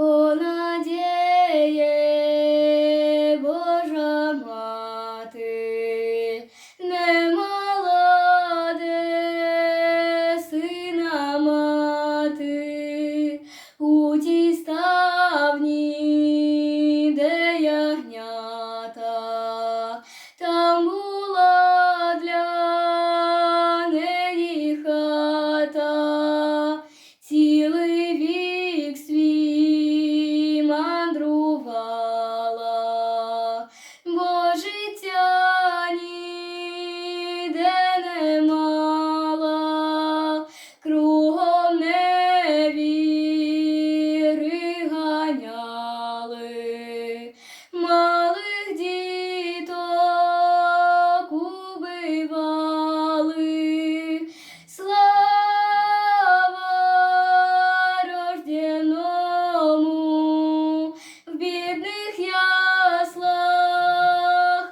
Oh, бідних яслах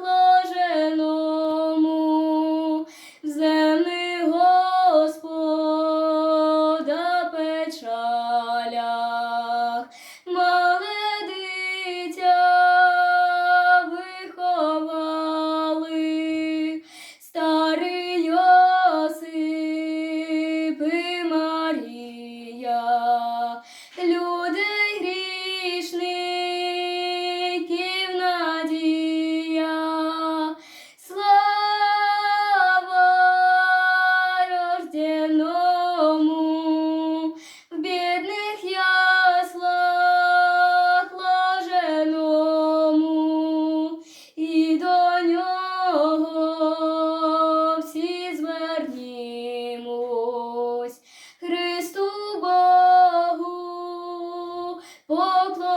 ложеному, земний Господа печалях, both